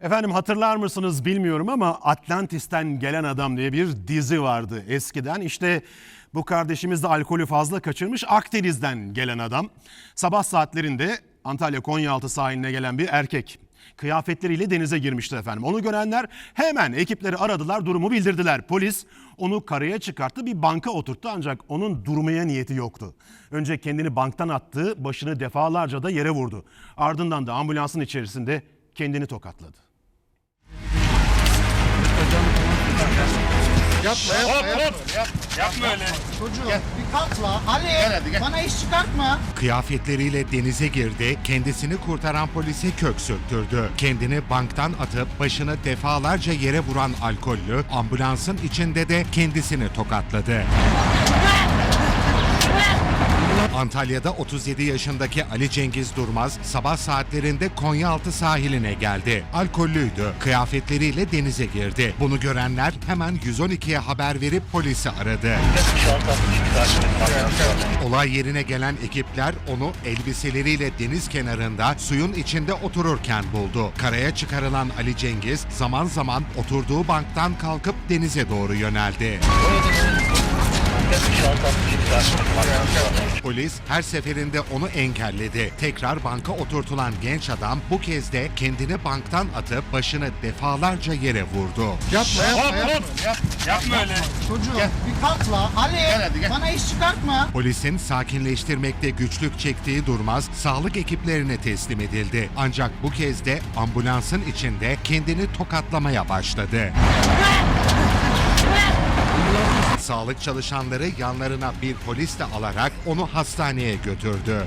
Efendim hatırlar mısınız bilmiyorum ama Atlantis'ten gelen adam diye bir dizi vardı eskiden. İşte bu kardeşimiz de alkolü fazla kaçırmış Akdeniz'den gelen adam. Sabah saatlerinde Antalya Konyaaltı sahiline gelen bir erkek. Kıyafetleriyle denize girmişti efendim. Onu görenler hemen ekipleri aradılar, durumu bildirdiler. Polis onu karaya çıkarttı, bir banka oturttu ancak onun durmaya niyeti yoktu. Önce kendini banktan attı, başını defalarca da yere vurdu. Ardından da ambulansın içerisinde kendini tokatladı. Yapma yapma Hop yapma. hop. Yapma öyle. Çocuğum Gel. bir kalkla. Ali Gel hadi, gel. bana iş çıkartma. Kıyafetleriyle denize girdi, kendisini kurtaran polise kök söktürdü. Kendini banktan atıp başını defalarca yere vuran alkollü ambulansın içinde de kendisini tokatladı. Antalya'da 37 yaşındaki Ali Cengiz Durmaz sabah saatlerinde Konyaaltı sahiline geldi. Alkollüydü. Kıyafetleriyle denize girdi. Bunu görenler hemen 112'ye haber verip polisi aradı. Olay yerine gelen ekipler onu elbiseleriyle deniz kenarında suyun içinde otururken buldu. Karaya çıkarılan Ali Cengiz zaman zaman oturduğu banktan kalkıp denize doğru yöneldi. Polis her seferinde onu engelledi. Tekrar banka oturtulan genç adam bu kez de kendini banktan atıp başını defalarca yere vurdu. Yapma yapma yapma. hop. Yapma öyle. Çocuğum Gel. bir kalkla. Ali Gel hadi, gel. bana iş çıkartma. Polisin sakinleştirmekte güçlük çektiği Durmaz sağlık ekiplerine teslim edildi. Ancak bu kez de ambulansın içinde kendini tokatlamaya başladı. Sağlık çalışanları yanlarına bir polis de alarak onu hastaneye götürdü.